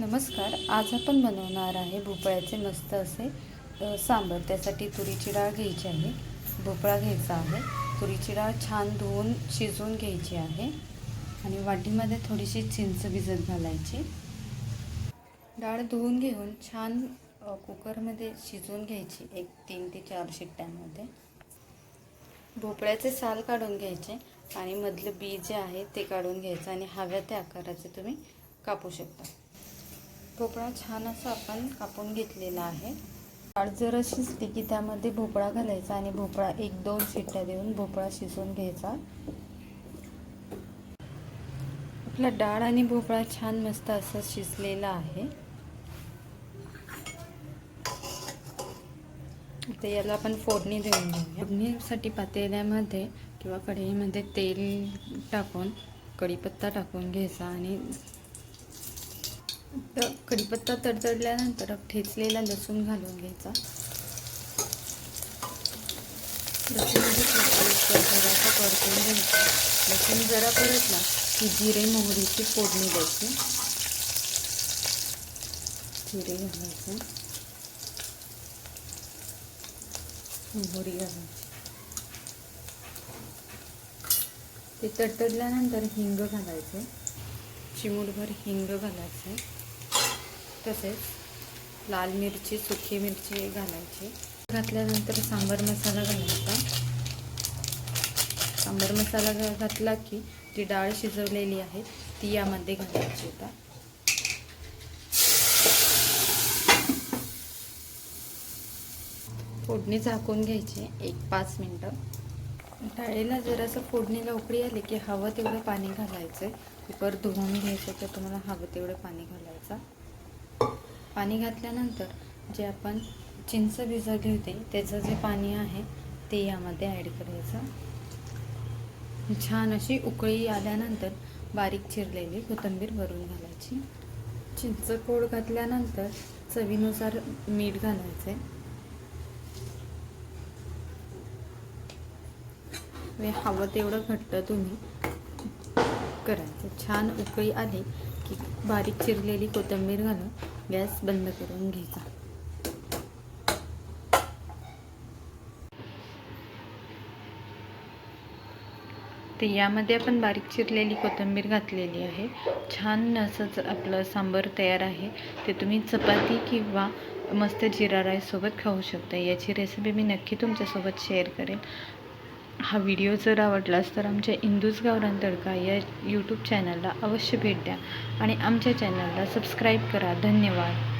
नमस्कार आज आपण बनवणार आहे भोपळ्याचे मस्त असे सांबर. त्यासाठी तुरीची डाळ घ्यायची आहे. भोपळा घ्यायचा आहे. तुरीची डाळ छान धुवून शिजवून घ्यायची आहे. आणि वाटीमध्ये थोडीशी चिंच भिजत घालायची. डाळ धुवून घेऊन छान कुकरमध्ये शिजवून घ्यायची. एक तीन ते चार शिट्ट्यांमध्ये. भोपळ्याचे साल काढून घ्यायचे आणि मधलं बी जे आहे ते काढून घ्यायचं आणि हव्या त्या आकाराचे तुम्ही कापू शकता. भोपळा छान असा आपण कापून घेतलेला आहे. डाळ जर शिजली की त्यामध्ये भोपळा घालायचा आणि भोपळा एक दोन शिट्ट्या देऊन भोपळा शिजवून घ्यायचा. आपला डाळ आणि भोपळा छान मस्त असं शिजलेला आहे. आता याला आपण फोडणी देऊन घेऊया. फोडणीसाठी पातेल्यामध्ये किंवा कढईमध्ये तेल टाकून कढीपत्ता टाकून घ्यायचा आणि तर कढीपत्ता तडतडल्यानंतर ठेचलेला लसूण घालून घ्यायचा. लसूण जरासा परतून घ्यायचा. लसूण जरा परतला की जिरे मोहरीची फोडणी द्यायची. जिरे घालायचे. मोहरी घालायची. ते तडतडल्यानंतर हिंग घालायचे. चिमूटभर हिंग घालायचं. तसेच लाल मिरची सुकी मिरची घालायची. घातल्यानंतर सांबार मसाला घालायचा. सांबार मसाला घा- घातला की जी डाळ शिजवलेली आहे ती यामध्ये घालायची आता. फोडणी झाकून घ्यायची एक पाच मिनटं. डाळीला जरासं फोडणीला उकळी आली की हवं तेवढं पाणी घालायचं कुकर धुवून घ्यायचं तर तुम्हाला हवं तेवढं पाणी घालायचं. पाणी घातल्यानंतर जे आपण चिंच भिजवली होती त्याचं जे पाणी आहे ते यामध्ये ॲड करायचं. छान अशी उकळी आल्यानंतर बारीक चिरलेली कोथिंबीर भरून घालायची. चिंच कोड घातल्यानंतर चवीनुसार मीठ घालायचे म्हणजे हवं तेवढं घट्ट तुम्ही करायचं छान उकळी आली की बारीक चिरलेली कोथिंबीर घालून गॅस बंद करून घ्यायचा. तर यामध्ये आपण बारीक चिरलेली कोथिंबीर घातलेली आहे. छान असंच आपलं सांबर तयार आहे. ते तुम्ही चपाती किंवा मस्त जिरा राईससोबत खाऊ शकता. याची रेसिपी मी नक्की तुमच्यासोबत शेअर करेन. हा व्हिडिओ जर आवडलास तर आमच्या इंदूज गावरान तडका या यूट्यूब चॅनलला अवश्य भेट द्या आणि आमच्या चॅनलला सबस्क्राईब करा. धन्यवाद.